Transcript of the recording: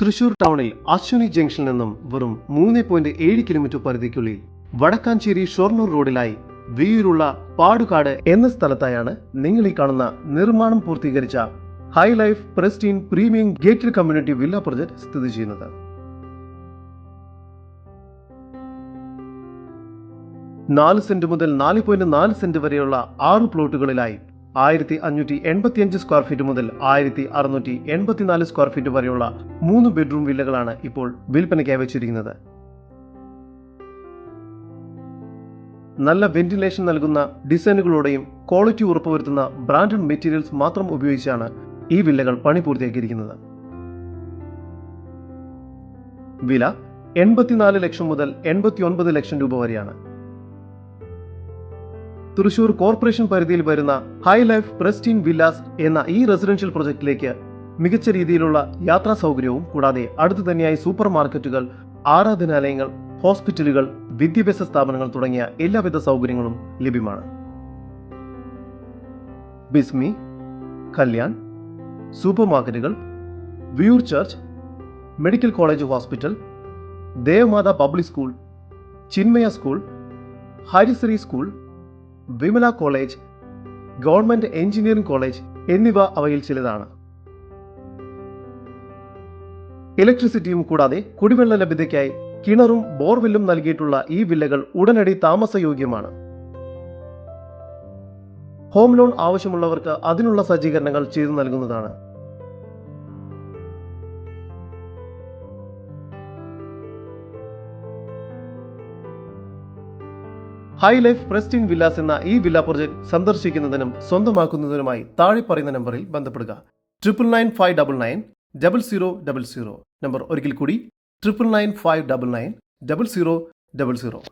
തൃശൂർ ടൗണിൽ അശ്വിനി ജംഗ്ഷനിൽ നിന്നും വെറും മൂന്ന് പോയിന്റ് ഏഴ് കിലോമീറ്റർ പരിധിക്കുള്ളിൽ വടക്കാഞ്ചേരി ഷൊർണൂർ റോഡിലായി വിയൂരുള്ള പാടുകാട് എന്ന സ്ഥലത്തായാണ് നിങ്ങൾ ഈ കാണുന്ന നിർമ്മാണം പൂർത്തീകരിച്ച high life pristine premium gated community villa project സ്ഥിതി ചെയ്യുന്നത്. നാല് സെന്റ് മുതൽ നാല് പോയിന്റ് നാല് സെന്റ് വരെയുള്ള ആറ് പ്ലോട്ടുകളിലായി ആയിരത്തി അഞ്ഞൂറ്റി എൺപത്തിയഞ്ച് സ്ക്വയർ ഫീറ്റ് മുതൽ ആയിരത്തി അറുന്നൂറ്റി എൺപത്തിനാല് സ്ക്വയർ ഫീറ്റ് വരെയുള്ള മൂന്ന് ബെഡ്റൂം വില്ലകളാണ് ഇപ്പോൾ വിൽപ്പനയ്ക്കായി വെച്ചിരിക്കുന്നത്. നല്ല വെന്റിലേഷൻ നൽകുന്ന ഡിസൈനുകളോടെയും ക്വാളിറ്റി ഉറപ്പുവരുത്തുന്ന ബ്രാൻഡഡ് മെറ്റീരിയൽസ് മാത്രം ഉപയോഗിച്ചാണ് ഈ വില്ലകൾ പണി പൂർത്തിയാക്കിയിരിക്കുന്നത്. വില എൺപത്തിനാല് ലക്ഷം മുതൽ എൺപത്തി ഒൻപത് ലക്ഷം രൂപ വരെയാണ്. തൃശൂർ കോർപ്പറേഷൻ പരിധിയിൽ വരുന്ന ഹൈ ലൈഫ് പ്രസ്റ്റീൻ വില്ലാസ് എന്ന ഈ റെസിഡൻഷ്യൽ പ്രൊജക്റ്റിലേക്ക് മികച്ച രീതിയിലുള്ള യാത്രാ സൗകര്യവും കൂടാതെ അടുത്തു തന്നെയായി സൂപ്പർ മാർക്കറ്റുകൾ ആരാധനാലയങ്ങൾ ഹോസ്പിറ്റലുകൾ വിദ്യാഭ്യാസ സ്ഥാപനങ്ങൾ തുടങ്ങിയ എല്ലാവിധ സൗകര്യങ്ങളും ലഭ്യമാണ്. ബിസ്മി കല്യാൺ സൂപ്പർ മാർക്കറ്റുകൾ Viyyur church medical college hospital Devamatha public school Chinmaya school Harisree school Vimala college government engineering college എന്നിവ അവയിൽ ചിലതാണ്. ഇലക്ട്രിസിറ്റിയും കൂടാതെ കുടിവെള്ള ലഭ്യതയ്ക്കായി കിണറും ബോർവെല്ലും നൽകിയിട്ടുള്ള ഈ വില്ലകൾ ഉടനടി താമസയോഗ്യമാണ്. ഹോം ലോൺ ആവശ്യമുള്ളവർക്ക് അതിനുള്ള സജ്ജീകരണങ്ങൾ ചെയ്തു നൽകുന്നതാണ്. ഹൈ ലൈഫ് പ്രസ്റ്റീൻ വില്ലാസ് എന്ന ഈ വില്ല പ്രൊജക്ട് സന്ദർശിക്കുന്നതിനും സ്വന്തമാക്കുന്നതിനുമായി താഴെ പറയുന്ന നമ്പറിൽ ബന്ധപ്പെടുക. Triple nine five double nine double zero double zero. Number ഒരിക്കൽ കൂടി. Triple nine five double nine double zero double zero.